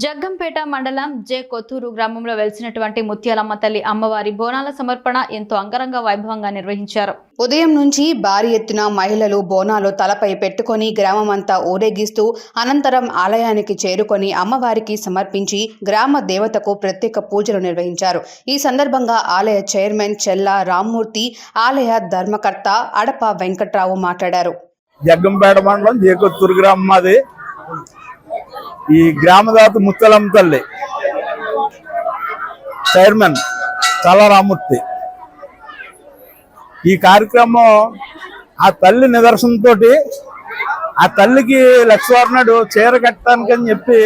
జగ్గంపేట మండలం జే కొత్తూరు గ్రామంలో వెలిసినటువంటి ముత్యాలమ్మ తల్లి అమ్మవారి బోనాల సమర్పణ ఎంతో అంగరంగ వైభవంగా నిర్వహించారు. ఉదయం నుంచి భారీ ఎత్తున మహిళలు బోనాలు తలపై పెట్టుకొని గ్రామమంతా ఊరేగిస్తూ అనంతరం ఆలయానికి చేరుకొని అమ్మవారికి సమర్పించి గ్రామ దేవతకు ప్రత్యేక పూజలు నిర్వహించారు. ఈ సందర్భంగా ఆలయ చైర్మన్ చెల్లా రామ్మూర్తి ఆలయ ధర్మకర్త అడప వెంకట్రావు మాట్లాడారు. జగ్గంపేట మండలం జేకొత్తూరు గ్రామం మాది. ఈ గ్రామదాత ముత్తలమ్మ తల్లి. చైర్మన్ చల్లరామూర్తి ఈ కార్యక్రమం ఆ తల్లి నిదర్శనంతో ఆ తల్లికి లక్ష్మణుడు చీర కట్టడానికని చెప్పి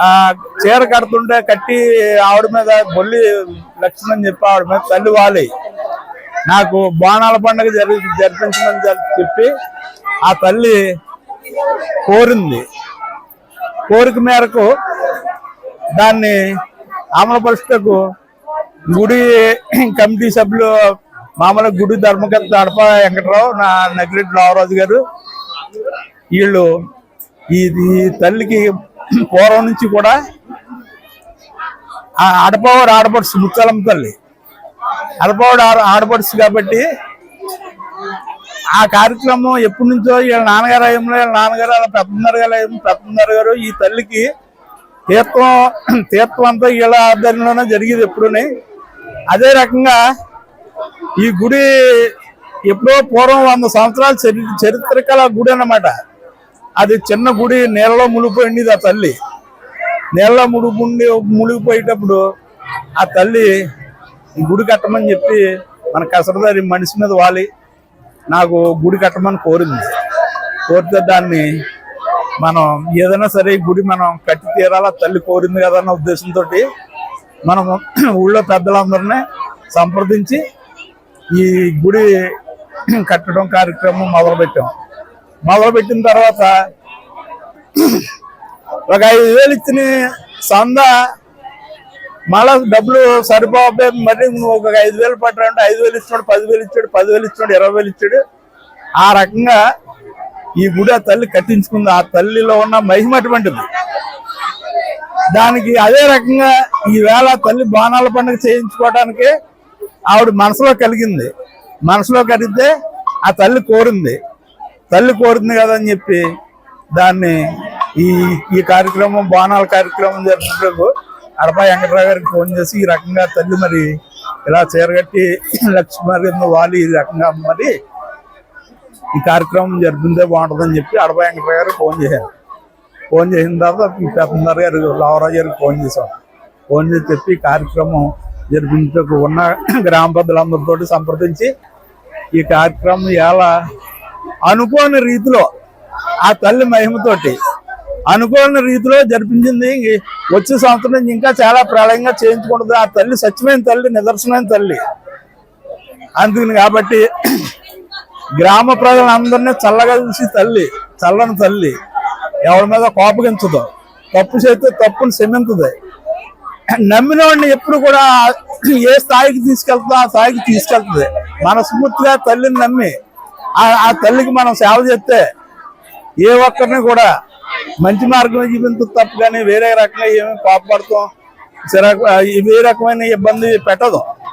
ఆ చీర కడుతుంటే కట్టి ఆవిడ మీద బొల్లి లక్ష్మణ్ చెప్పి ఆవిడ మీద తల్లి వాలి. నాకు బాణాల పండుగ జరి జరిపించమని చెప్పి ఆ తల్లి కోరింది. కోరిక మేరకు దాన్ని అమలుపరుచుటకు గుడి కమిటీ సభ్యులు మామూలు గుడి ధర్మకర్త అడప వెంకటరావు నా నగిరెడ్డి రావరాజు గారు. వీళ్ళు ఈ తల్లికి పూర్వం నుంచి కూడా ఆ ఆడపవారు ఆడపడుచు ముత్తాలమ్మ తల్లి. అడపవాడు ఆడ ఆడపడుచు కాబట్టి ఆ కార్యక్రమం ఎప్పటి నుంచో వీళ్ళ నాన్నగారు అయ్యంలో వీళ్ళ నాన్నగారు వాళ్ళ పెద్దన్నర గారు అయ్యం పెద్దన్నర గారు ఈ తల్లికి తీర్థం తీర్థం అంతా వీళ్ళ ఆధ్వర్యంలోనే జరిగేది ఎప్పుడుని. అదే రకంగా ఈ గుడి ఎప్పుడో పూర్వం వంద సంవత్సరాల చరి చరిత్రకల గుడి అన్నమాట. అది చిన్న గుడి నీళ్ళలో మునిగిపోయింది ఆ తల్లి. నీళ్ళలో మునిగి మునిగిపోయేటప్పుడు ఆ తల్లి ఈ గుడి కట్టమని చెప్పి మన కసరదారి మనిషి మీద వాలి. నాకు గుడి కట్టమని కోరింది. కోరితే దాన్ని మనం ఏదైనా సరే గుడి మనం కట్టి తీరాలా తల్లి కోరింది కదా అన్న ఉద్దేశంతో మనం ఊళ్ళో పెద్దలందరినీ సంప్రదించి ఈ గుడి కట్టడం కార్యక్రమం మొదలుపెట్టాం. మొదలుపెట్టిన తర్వాత ఒక ఐదు వేలు ఇచ్చిన సంద మళ్ళా డబ్బులు సరిపోతే మరి నువ్వు ఒక ఐదు వేలు పట్టాలంటే ఐదు వేలు ఇచ్చాడు పదివేలు ఇచ్చాడు పదివేలు ఇచ్చాడు ఇరవై వేలు ఇచ్చాడు. ఆ రకంగా ఈ గుడి ఆ తల్లి కట్టించుకుంది. ఆ తల్లిలో ఉన్న మహిమ అటువంటిది. దానికి అదే రకంగా ఈవేళ తల్లి బాణాల పండుగ చేయించుకోవడానికి ఆవిడ మనసులో కలిగింది. మనసులో కలిగితే ఆ తల్లి కోరింది. తల్లి కోరింది కదా అని చెప్పి దాన్ని ఈ ఈ కార్యక్రమం బాణాల కార్యక్రమం జరుపుకుంటూ అడపా వెంకటరావు గారికి ఫోన్ చేసి ఈ రకంగా తల్లి మరి ఇలా చీరగట్టి లక్ష్మీ వాలి ఈ రకంగా మరి ఈ కార్యక్రమం జరిపిందే బాగుంటుందని చెప్పి అడపా వెంకటరావు గారికి ఫోన్ చేశాను ఫోన్ చేసిన తర్వాత ఈ పెద్దన్నర గారు లావరాజు గారికి ఫోన్ చేశాం. ఫోన్ చేసి చెప్పి కార్యక్రమం జరిపించకు ఉన్న గ్రామ పెద్దలందరితో సంప్రదించి ఈ కార్యక్రమం ఎలా అనుకోని రీతిలో ఆ తల్లి మహిమతోటి అనుకోని రీతిలో జరిపించింది. వచ్చే సంవత్సరం నుంచి ఇంకా చాలా ప్రళయంగా చేయించుకుంటుంది. ఆ తల్లి సత్యమైన తల్లి నిదర్శనమైన తల్లి. అందుకని కాబట్టి గ్రామ ప్రజలందరినీ చల్లగా చూసి తల్లి చల్లని తల్లి. ఎవరి మీద కోపగించదు. తప్పు చేస్తే తప్పుని క్షమించదు. నమ్మిన వాడిని ఎప్పుడు కూడా ఏ స్థాయికి తీసుకెళ్తుందో ఆ స్థాయికి తీసుకెళ్తుంది. మనస్ఫూర్తిగా తల్లిని నమ్మి ఆ తల్లికి మనం సేవ చేస్తే ఏ ఒక్కరిని కూడా మంచి మార్గం చూపించదు తప్ప కానీ వేరే రకంగా ఏమి పాపడతాం వేరే ఏ రకమైన ఇబ్బంది పెట్టదు.